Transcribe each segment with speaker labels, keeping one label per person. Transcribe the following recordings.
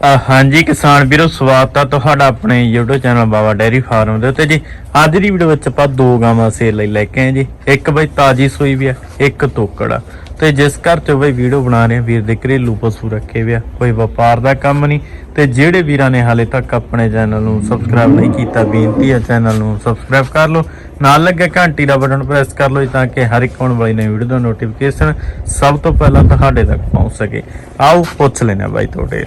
Speaker 1: ਹਾਂਜੀ, ਕਿਸਾਨ ਵੀਰੋ, ਸਵਾਗਤ ਆ ਤੁਹਾਡਾ ਆਪਣੇ YouTube channel Baba dairy farm ਦੇ ਉੱਤੇ। ਜੀ, ਅੱਜ ਦੀ ਵੀਡੀਓ ਵਿੱਚ ਆਪਾਂ ਦੋ ਗਾਵਾਂ ਸੇਲ ਲਈ ਲੈ ਕੇ ਆਏ ਜੀ। ਇੱਕ ਬਈ ਤਾਜੀ ਸੂਈ ਵੀ ਆ, ਇੱਕ ਤੋਕੜ ਆ। ਤੇ ਜਿਸ ਘਰ 'ਚੋਂ ਬਈ ਵੀਡੀਓ ਬਣਾ ਰਹੇ ਆ, ਵੀਰ ਦੇ ਘਰੇਲੂ ਪਸ਼ੂ ਰੱਖੇ ਵੀ ਆ, ਕੋਈ ਵਪਾਰ ਦਾ ਕੰਮ ਨਹੀਂ। ਤੇ ਜਿਹੜੇ ਵੀਰਾਂ ਨੇ ਹਾਲੇ ਤੱਕ ਆਪਣੇ ਚੈਨਲ ਨੂੰ ਸਬਸਕ੍ਰਾਈਬ ਨਹੀਂ ਕੀਤਾ, ਬੇਨਤੀ ਹੈ ਚੈਨਲ ਨੂੰ ਸਬਸਕ੍ਰਾਈਬ ਕਰ ਲਓ। ਨਾਲ ਲੱਗੇ ਘੰਟੀ ਦਾ ਬਟਨ ਪ੍ਰੈਸ ਕਰ ਲਓ ਜੀ, ਤਾਂ ਕਿ ਹਰ ਇੱਕ ਆਉਣ ਵਾਲੀ ਨਵੀਂ ਵੀਡੀਓ ਦਾ ਨੋਟੀਫਿਕੇਸ਼ਨ ਸਭ ਤੋਂ ਪਹਿਲਾਂ ਤੁਹਾਡੇ ਤੱਕ ਪਹੁੰਚ ਸਕੇ। ਆਓ, ਪੁੱਛ ਲੈਣਾ ਬਾਈ ਤੁਹਾਡੇ।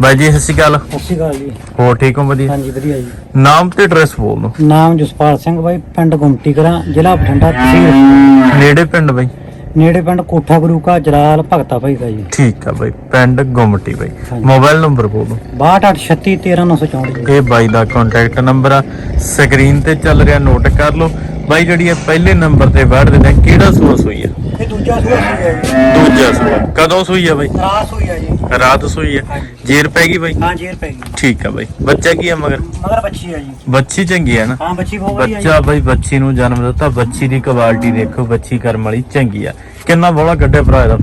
Speaker 1: ਬਾਈ ਜੀ ਸਤਿ ਸ਼੍ਰੀ ਅਕਾਲ।
Speaker 2: ਸਤਿ ਸ਼੍ਰੀ ਅਕਾਲ ਜੀ।
Speaker 1: ਹੋਰ ਠੀਕ ਹੋ ਵਧੀਆ?
Speaker 2: ਹਾਂਜੀ ਵਧੀਆ ਜੀ।
Speaker 1: ਨਾਮ ਤੇ ਐਡਰੈਸ ਬੋਲ ਦਿਓ।
Speaker 2: ਨਾਮ ਜਸਪਾਲ ਸਿੰਘ ਬਾਈ ਪਿੰਡ ਗੁੰਮਟੀ ਕਰਾਂ ਜ਼ਿਲ੍ਹਾ ਬਠਿੰਡਾ ਤਹਿਸੀਲ
Speaker 1: ਨੇੜੇ ਪਿੰਡ ਬਾਈ?
Speaker 2: ਨੇੜੇ ਪਿੰਡ ਕੋਠਾ ਗੁਰੂ ਕਾ ਜਲਾਲ ਭਗਤਾ ਭਾਈ ਦਾ ਜੀ।
Speaker 1: ਠੀਕ ਆ ਬਾਈ ਪਿੰਡ ਗੁੰਮਟੀ ਬਾਈ।
Speaker 2: ਹਾਂਜੀ।
Speaker 1: ਮੋਬਾਈਲ ਨੰਬਰ ਬੋਲ ਦਿਓ।
Speaker 2: 6236313964 ਜੀ।
Speaker 1: ਇਹ ਬਾਈ ਦਾ ਕੰਟੈਕਟ ਨੰਬਰ ਆ। ਸਕਰੀਨ ਤੇ ਚੱਲ ਰਿਹਾ ਨੋਟ ਕਰ ਲਓ। ਬਾਈ ਜਿਹੜੀ ਇਹ ਪਹਿਲੇ ਨੰਬਰ ਤੇ ਵੜ ਦਿੰਦੇ ਆ, ਕਿਹੜਾ ਸੂਆ ਸੂਈ ਆ?
Speaker 2: ਦੂਜਾ ਸੂਆ ਸੂਈ ਹੈ ਜੀ।
Speaker 1: ਦੂਜਾ ਸੂਆ। ਕਦੋਂ ਸੂਈ ਆ ਬਾਈ?
Speaker 2: ਰਾਸ ਹੋਈ ਹੈ ਜੀ।
Speaker 1: ਰਾਤ ਸੂਈ ਆ।
Speaker 2: ਹਾਂਜੀ।
Speaker 1: ਜੇਰ ਪੈ ਗਈ ਬਾਈ?
Speaker 2: ਹਾਂ ਜੇਰ ਪੈ ਗਈ।
Speaker 1: ਠੀਕ ਆ ਬਾਈ। ਬੱਚਾ ਕੀ ਆ ਮਗਰ?
Speaker 2: ਮਗਰ ਬੱਚੀ ਹੈ ਜੀ।
Speaker 1: ਬੱਚੀ ਚੰਗੀ ਆ ਨਾ?
Speaker 2: ਹਾਂ ਬੱਚੀ ਬਹੁਤ ਵਧੀਆ
Speaker 1: ਬੱਚਾ ਬਾਈ ਬੱਚੀ ਨੂੰ ਜਨਮ ਦਿੱਤਾ। ਬੱਚੀ ਦੀ ਕੁਆਲਿਟੀ ਦੇਖੋ ਬੱਚੀ ਕਰਮ ਵਾਲੀ ਚੰਗੀ ਆ। ਕਿੰਨਾ ਬੋਲਾ ਕੱਢਿਆ ਭਰਾ ਇਹਦਾ?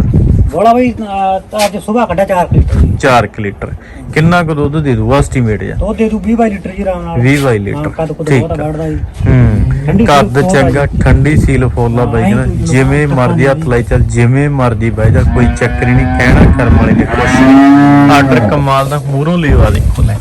Speaker 2: ਬੋਲਾ ਬਾਈ ਅਹ, ਤਾਂ ਅੱਜ ਸਵੇਰ ਕੱਢਿਆ 4 ਲੀਟਰ ਜੀ।
Speaker 1: 4 ਲੀਟਰ। ਕਿੰਨਾ ਕੁ ਦੁੱਧ ਦੇ ਦੂ? ਐਸਟੀਮੇਟ ਜਾ
Speaker 2: ਦੁੱਧ ਦੇ ਦੂ 20 ਬਾਈ ਲੀਟਰ ਜੀ ਆਰਾਮ ਨਾਲ।
Speaker 1: 20 ਬਾਈ
Speaker 2: ਹਾਂ,
Speaker 1: ਲੀਟਰ
Speaker 2: ਕੱਦ ਕੁੱਦ
Speaker 1: ਠੀਕ
Speaker 2: ਬਹੁਤ
Speaker 1: ਆ।
Speaker 2: ਵੱਢਦਾ ਜੀ।
Speaker 1: ਹੂੰ। ਕੱਦ ਚੰਗਾ ਠੰਡੀ ਸੀਲ ਫੋਲਾ ਬਾਈ ਕਹਿੰਦਾ ਜਿਵੇਂ ਮਰਜ਼ੀ ਹੱਥ। ਲਾਈ ਚੱਲ ਜਿਵੇਂ ਮਰਜ਼ੀ ਬਹਿ ਜਾ ਕੋਈ ਚੱਕਰ ਨਹੀਂ ਕਹਿਣਾ ਕਰਮ ਵਾਲੇ ਨੇ ਕੁਛ ਨਹੀਂ। ਆਰਡਰ ਕਮਾਲ ਦਾ ਮੂਹਰੋਂ ਲੈਵਾ ਦੇਖੋ ਲੈ।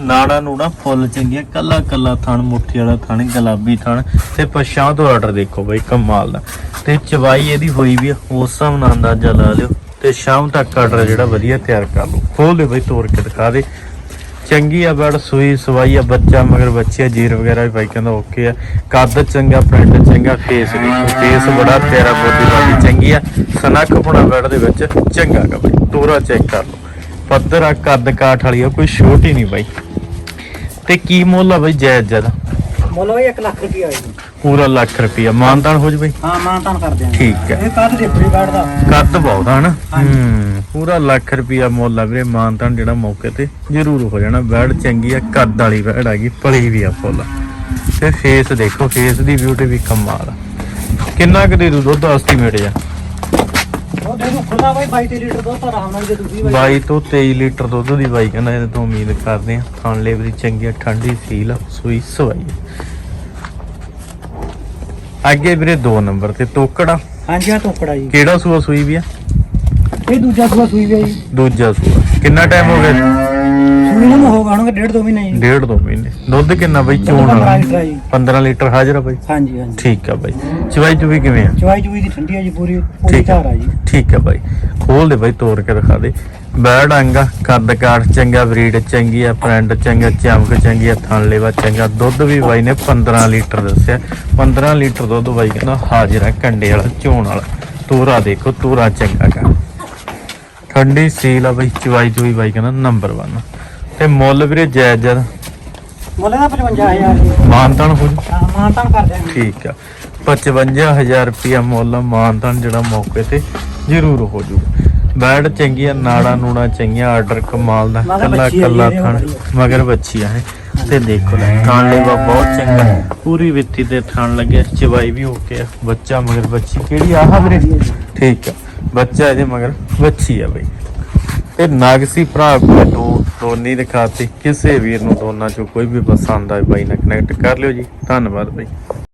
Speaker 1: ਨਾੜਾ ਨੂੜਾ ਫੁੱਲ ਚੰਗੀਆਂ ਕੱਲਾ ਕੱਲਾ ਥਣ ਮੁੱਠੀ ਵਾਲਾ ਥਣ ਗੁਲਾਬੀ ਥਣ। ਤੇ ਪਛਾਂ ਤੋਂ ਆਰਡਰ ਦੇਖੋ ਬਈ ਕਮਾਲ ਦਾ। ਤੇ ਚਵਾਈ ਇਹਦੀ ਹੋਈ ਵੀ ਉਸ ਹਿਸਾਬ ਨਾਲ ਅੰਦਾਜ਼ਾ ਲਾ ਲਿਓ। ਤੇ ਸ਼ਾਮ ਤੱਕ ਆਰਡਰ ਜਿਹੜਾ ਵਧੀਆ ਤਿਆਰ ਕਰ ਲਓ। ਖੋਲ ਦੇ ਬਈ ਤੋੜ ਕੇ ਦਿਖਾ ਦੇ। ਚੰਗੀ ਆ ਬੜ ਸੂਈ ਸਵਾਈ ਆ ਬੱਚਾ, ਮਗਰ ਬੱਚੇ ਜੀਰ ਵਗੈਰਾ ਵੀ ਬਾਈ ਕਹਿੰਦਾ ਓਕੇ ਆ। ਕੱਦ ਚੰਗਾ ਪ੍ਰਿੰਟ ਚੰਗਾ ਫੇਸ ਦੇਖੋ ਫੇਸ ਬੜਾ ਪਿਆਰਾ ਬੋਡੀ ਬਾਡੀ ਚੰਗੀ ਆ। ਸਨੱਖ ਪੁਣਾ ਬੈਡ ਦੇ ਵਿੱਚ, ਚੰਗਾ ਗਾ ਬਾਈ, ਤੋਰਾ ਚੈੱਕ ਕਰ ਲਓ। ਪੱਧਰ ਆ ਕੱਦ ਕਾਠ ਵਾਲੀ ਆ, ਕੋਈ ਛੋਟੀ ਨਹੀਂ ਬਾਈ। ਤੇ ਕੀ ਮੁੱਲ ਆ ਬਾਈ ਜਾਇਜ਼ ਜ਼ਿਆਦਾ?
Speaker 2: ਮੁੱਲ ਬਾਈ 1 ਲੱਖ ਰੁਪਇਆ ਜੀ।
Speaker 1: ਪੂਰਾ ਲੱਖ ਰੁਪਿਆ ਮਾਨਦਾਨ ਹੋ ਜਵੇ?
Speaker 2: ਹਾਂ ਮਾਂ ਤਾਂ ਕਰ ਦਿਆਂਗੇ।
Speaker 1: ਠੀਕ ਹੈ।
Speaker 2: ਇਹ ਕੱਦ ਦੇ ਫਰੀ ਕੱਢਦਾ
Speaker 1: ਕੱਦ ਬਹੁਤ ਆ ਨਾ। ਹੂੰ ਪੂਰਾ ਲੱਖ ਰੁਪਿਆ ਮੁੱਲ ਆ ਵੀਰੇ ਮਾਨਤਾਨ ਜਿਹੜਾ ਮੌਕੇ ਤੇ ਜ਼ਰੂਰ ਹੋ ਜਾਣਾ। ਬੈੜ ਚੰਗੀ ਆ ਕੱਦ ਵਾਲੀ ਬੈੜ ਆ ਗਈ ਪਲੀ ਵੀ ਆ ਫੁੱਲ। ਤੇ ਫੇਸ ਦੇਖੋ ਫੇਸ ਦੀ ਬਿਊਟੀ ਵੀ ਕਮਾਲ ਆ। ਕਿੰਨਾ ਕੁ ਦੇ ਦੂ ਦੁੱਧ ਐਸਟੀਮੇਟ
Speaker 2: ਉਹ ਦੇ ਦੂ ਖੁੱਲਾ ਬਾਈ 22 ਲੀਟਰ ਦੁੱਧ ਤਾਂ ਆਰਾਮ ਨਾਲ ਦੇ ਦੂ 20
Speaker 1: 22 ਤੋਂ 23 ਲੀਟਰ ਦੁੱਧ ਦੀ ਬਾਈ ਕਹਿੰਦਾ ਇਹਦੇ ਤੋਂ ਉਮੀਦ ਕਰਦੇ ਆ। ਥਣ ਲੇਵਰੀ ਚੰਗੀ ਆ ਠੰਡੀ ਸੀਲ ਆ, ਸੂਈ ਸਵਾਈ ਆ। ਅੱਗੇ ਵੀਰੇ 2 ਨੰਬਰ ਤੇ ਤੋਕੜਾ।
Speaker 2: ਹਾਂਜੀ ਆ ਟੋਕੜਾ ਜੀ।
Speaker 1: ਕਿਹੜਾ ਸੂਆ ਸੂਈ ਵੀ ਆ?
Speaker 2: ਇਹ ਦੂਜਾ ਸੂਆ ਸੂਈ ਗਿਆ ਜੀ।
Speaker 1: ਦੂਜਾ ਸੂਆ। ਕਿੰਨਾ ਟਾਈਮ ਹੋ ਗਿਆ?
Speaker 2: ਸੂਈ ਨੂੰ ਹੋ ਗਾਣਗੇ ਡੇਢ ਦੋ ਮਹੀਨੇ ਜੀ।
Speaker 1: ਡੇਢ ਦੋ ਮਹੀਨੇ। ਦੁੱਧ ਕਿੰਨਾ ਬਾਈ? ਚੋਣ
Speaker 2: 15
Speaker 1: ਵਾਲਾ
Speaker 2: ਲੀਟਰ ਆ ਜੀ।
Speaker 1: 15 ਲੀਟਰ ਹਾਜ਼ਰ ਆ ਬਾਈ।
Speaker 2: ਹਾਂਜੀ ਹਾਂਜੀ।
Speaker 1: ਠੀਕ ਆ ਬਾਈ। ਚਵਾਈ ਚੁਵੀ ਕਿਵੇਂ ਆ?
Speaker 2: ਚਵਾਈ ਚੁਈ ਦੀ ਠੰਡੀ ਆ ਜੀ ਪੂਰੀ। ਪੂਰੀ
Speaker 1: ਠੀਕ ਆ।
Speaker 2: ਆ ਜੀ।
Speaker 1: ਠੀਕ ਆ ਬਾਈ। ਖੋਲ ਦੇ ਬਾਈ ਤੋੜ ਕੇ ਦਿਖਾ ਦੇ। ਬੈੜ ਅੰਗਾ ਕੱਦ ਕਾਠ ਚੰਗਾ ਬਰੀਡ ਚੰਗੀ ਆ ਪ੍ਰਿੰਟ ਚੰਗਾ ਚਮਕ ਚੰਗੀ ਆ ਥਣ ਲੇਵਾ ਚੰਗਾ। ਦੁੱਧ ਵੀ ਬਾਈ ਨੇ 15 ਲੀਟਰ ਦੱਸਿਆ। 15 ਲੀਟਰ ਦੁੱਧ ਬਾਈ ਕਹਿੰਦਾ ਹਾਜ਼ਰ ਆ ਕੰਡੇ ਵਾਲਾ ਚੋਣ ਵਾਲਾ। ਤੂਰਾ ਦੇਖੋ ਤੂਰਾ ਚੰਗਾ ਕਾ ਠੰਡੀ ਸੀਲ ਆ ਬਾਈ ਚਵਾਈ ਚੁਈ ਬਾਈ ਕਹਿੰਦਾ ਨੰਬਰ 1 ਤੇ ਮੁੱਲ ਵੀਰੇ ਜਾਇਜ਼ ਜਦ
Speaker 2: ਮੁੱਲ ਦਾ 55000 ਜੀ
Speaker 1: ਮਾਨਤਨ ਹੋ ਜੂ?
Speaker 2: ਹਾਂ ਕਰ ਦਿਆਂਗੇ।
Speaker 1: ਠੀਕ ਆ। 55000 ਰੁਪਿਆ ਮੁੱਲ ਮਾਨਤਨ ਜਿਹੜਾ ਮੌਕੇ ਤੇ ਜ਼ਰੂਰ ਹੋ ਜੂਗਾ। ਬੈਡ ਚੰਗੀਆਂ ਨਾੜਾ ਨੂੜਾ ਚੰਗੀਆਂ ਆਰਡਰ ਕਮਾਲ ਦਾ ਕੱਲਾ ਕੱਲਾ ਥਣ ਮਗਰ ਬੱਚੀ ਆ ਇਹ ਤੇ ਦੇਖੋ ਲੈ ਥਣ ਲੇਵਾ ਬਹੁਤ ਚੰਗਾ। ਪੂਰੀ ਵਿੱਤੀ ਤੇ ਥਣ ਲੱਗਿਆ ਚਵਾਈ ਵੀ ਓਕੇ ਆ। ਬੱਚਾ ਮਗਰ ਬੱਚੀ ਕਿਹੜੀ ਆਹ ਵੀਰੇ। ਠੀਕ ਆ। ਬੱਚਾ ਇਹਦੇ ਮਗਰ ਬੱਚੀ ਆ ਬਈ। ਇਹ ਨਾਗਸੀ ਭਰਾ ਕੋਲ ਦੋ ਦੋਨੀ ਦਿਖਾਤੀ। ਕਿਸੇ ਵੀਰ ਨੂੰ ਦੋਨਾਂ ਚੋਂ ਕੋਈ ਵੀ ਪਸੰਦ ਆਏ ਬਾਈ ਨਾਲ ਕਨੈਕਟ ਕਰ ਲਿਓ ਜੀ। ਧੰਨਵਾਦ ਬਾਈ।